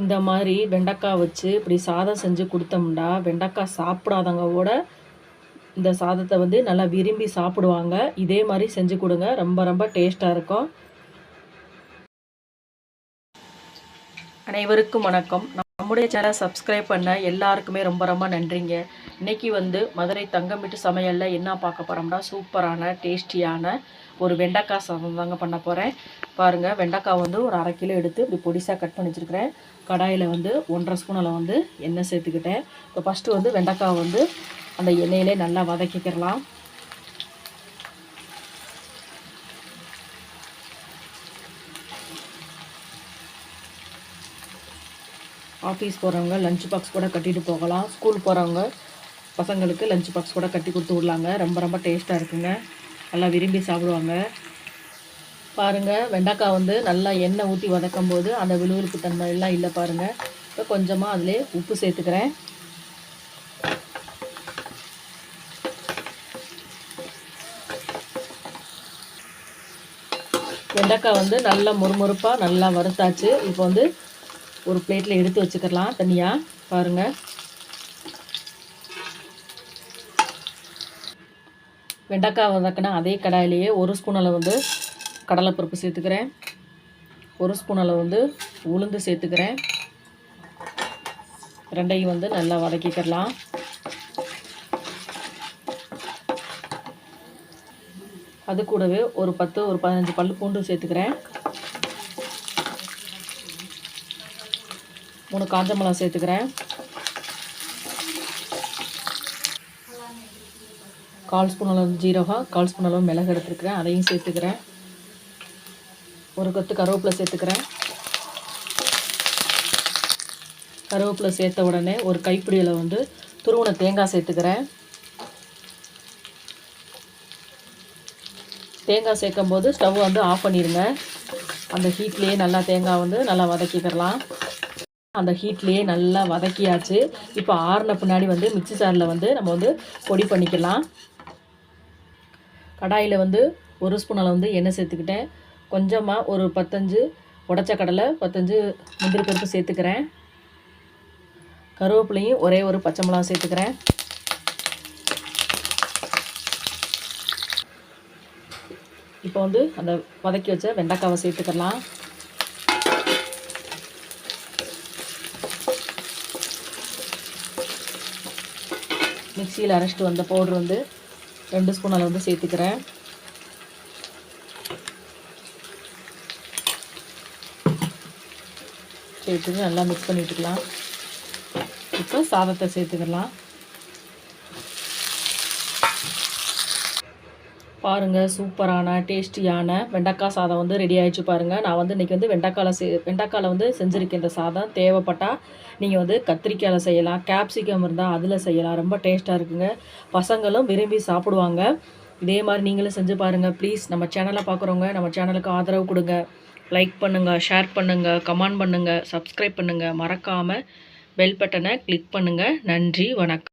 இந்த மாதிரி வெண்டைக்காய் வச்சு இப்படி சாதம் செஞ்சு கொடுத்தோம்னா வெண்டைக்காய் சாப்பிடாதவங்க கூட இந்த சாதத்தை வந்து நல்லா விரும்பி சாப்பிடுவாங்க. இதே மாதிரி செஞ்சு கொடுங்க ரொம்ப ரொம்ப டேஸ்ட்டாக இருக்கும். அனைவருக்கும் வணக்கம். நம்முடைய சேனல் சப்ஸ்கிரைப் பண்ண எல்லாருக்குமே ரொம்ப ரொம்ப நன்றிங்க. இன்றைக்கி வந்து மதுரை தங்கமிட்டு சமையலில் என்ன பார்க்க போகிறோம்னா சூப்பரான டேஸ்டியான ஒரு வெண்டைக்காய் சாதம் தாங்க பண்ண போகிறேன் பாருங்கள் வெண்டைக்காய் வந்து ஒரு அரை கிலோ எடுத்து இப்படி பொடிசாக கட் பண்ணி வச்சுருக்கிறேன். கடாயில் வந்து ஒன்றரை ஸ்பூனில் வந்து எண்ணெய் சேர்த்துக்கிட்டேன். இப்போ ஃபஸ்ட்டு வந்து வெண்டைக்காய் வந்து அந்த எண்ணெயிலே நல்லா வதக்கிக்கிறலாம் ஆஃபீஸ் போகிறவங்க லஞ்ச் பாக்ஸ் கூட கட்டிட்டு போகலாம். ஸ்கூல் போகிறவங்க பசங்களுக்கு லஞ்ச் பாக்ஸ் கூட கட்டி கொடுத்து விடலாங்க. ரொம்ப ரொம்ப டேஸ்ட்டாக இருக்குங்க. நல்லா விரும்பி சாப்பிடுவாங்க. பாருங்கள் வெண்டைக்காய் வந்து நல்லா எண்ணெய் ஊற்றி வதக்கும் போது அந்த விழுவிழுப்பு தன்மையெல்லாம் இல்லை பாருங்கள் இப்போ கொஞ்சமாக அதிலே உப்பு சேர்த்துக்கிறேன். வெண்டைக்காய் வந்து நல்லா முறுமுறுப்பாக நல்லா வறுத்தாச்சு. இப்போ வந்து ஒரு பிளேட்டில் எடுத்து வச்சுக்கலாம் தனியாக பாருங்கள் வெண்டைக்காய் வதக்கினா அதே கடாயிலேயே ஒரு ஸ்பூன் அளவு வந்து கடலைப்பருப்பு சேர்த்துக்கிறேன். ஒரு ஸ்பூன் அளவு வந்து உளுந்து சேர்த்துக்கிறேன். ரெண்டையும் வந்து நல்லா வதக்கிக்கிறலாம். அது கூடவே ஒரு பத்து ஒரு பதினஞ்சு பல் பூண்டு சேர்த்துக்கிறேன். மூணு காஞ்ச மிளகா சேர்த்துக்கிறேன். கால் ஸ்பூன் அளவு ஜீரகம் கால் ஸ்பூன் அளவு மிளகு எடுத்துருக்கிறேன். அதையும் சேர்த்துக்கிறேன். ஒரு கொத்து கருவேப்பிலை சேர்த்துக்கிறேன். கருவேப்பிலை சேர்த்த உடனே ஒரு கைப்பிடியில் வந்து துருவனை தேங்காய் சேர்த்துக்கிறேன். தேங்காய் சேர்க்கும் போது ஸ்டவ் வந்து ஆஃப் பண்ணிடுங்க அந்த ஹீட்லேயே நல்லா தேங்காய் வந்து நல்லா வதக்கிக்கிறலாம். அந்த ஹீட்லேயே நல்லா வதக்கியாச்சு. இப்போ ஆறின பின்னாடி வந்து மிக்சி சாரில் வந்து நம்ம வந்து பொடி பண்ணிக்கலாம். கடாயில் வந்து ஒரு ஸ்பூன் அளவு வந்து எண்ணெய் சேர்த்துக்கிட்டேன். கொஞ்சமாக ஒரு பத்தஞ்சு உடச்ச கடலை பத்தஞ்சு முந்திரி பருப்பு சேர்த்துக்கிறேன். கருவேப்பிலையும் ஒரே ஒரு பச்சை மிளகா சேர்த்துக்கிறேன். இப்போ வந்து அந்த வதக்கி வச்ச வெண்டைக்காவை சேர்த்துக்கலாம். மிக்சியில் அரைச்சிட்டு வந்த பவுட்ரு வந்து ரெண்டு ஸ்பூன் அளவு வந்து சேர்த்துக்கிறேன். சேர்த்துட்டு நல்லா மிக்ஸ் பண்ணிட்டுக்கலாம். இப்போ சாதத்தை சேர்த்துக்கலாம். பாருங்கள் சூப்பரான டேஸ்டியான வெண்டைக்காய் சாதம் வந்து ரெடி ஆகிடுச்சு பாருங்கள் நான் வந்து இன்றைக்கி வந்து வெண்டைக்காயில் செ வெண்டைக்காயில் வந்து செஞ்சுருக்கேன் இந்த சாதம். தேவைப்பட்டால் நீங்கள் வந்து கத்திரிக்காயில் செய்யலாம் கேப்சிகம் இருந்தால் அதில் செய்யலாம். ரொம்ப டேஸ்ட்டாக இருக்குங்க. பசங்களும் விரும்பி சாப்பிடுவாங்க. இதே மாதிரி நீங்களும் செஞ்சு பாருங்கள் ப்ளீஸ் நம்ம சேனலை பார்க்குறவங்க நம்ம சேனலுக்கு ஆதரவு கொடுங்க. லைக் பண்ணுங்கள் ஷேர் பண்ணுங்கள் கமெண்ட் பண்ணுங்கள் சப்ஸ்கிரைப் பண்ணுங்கள் மறக்காமல் பெல் பட்டனை கிளிக் பண்ணுங்கள் நன்றி வணக்கம்.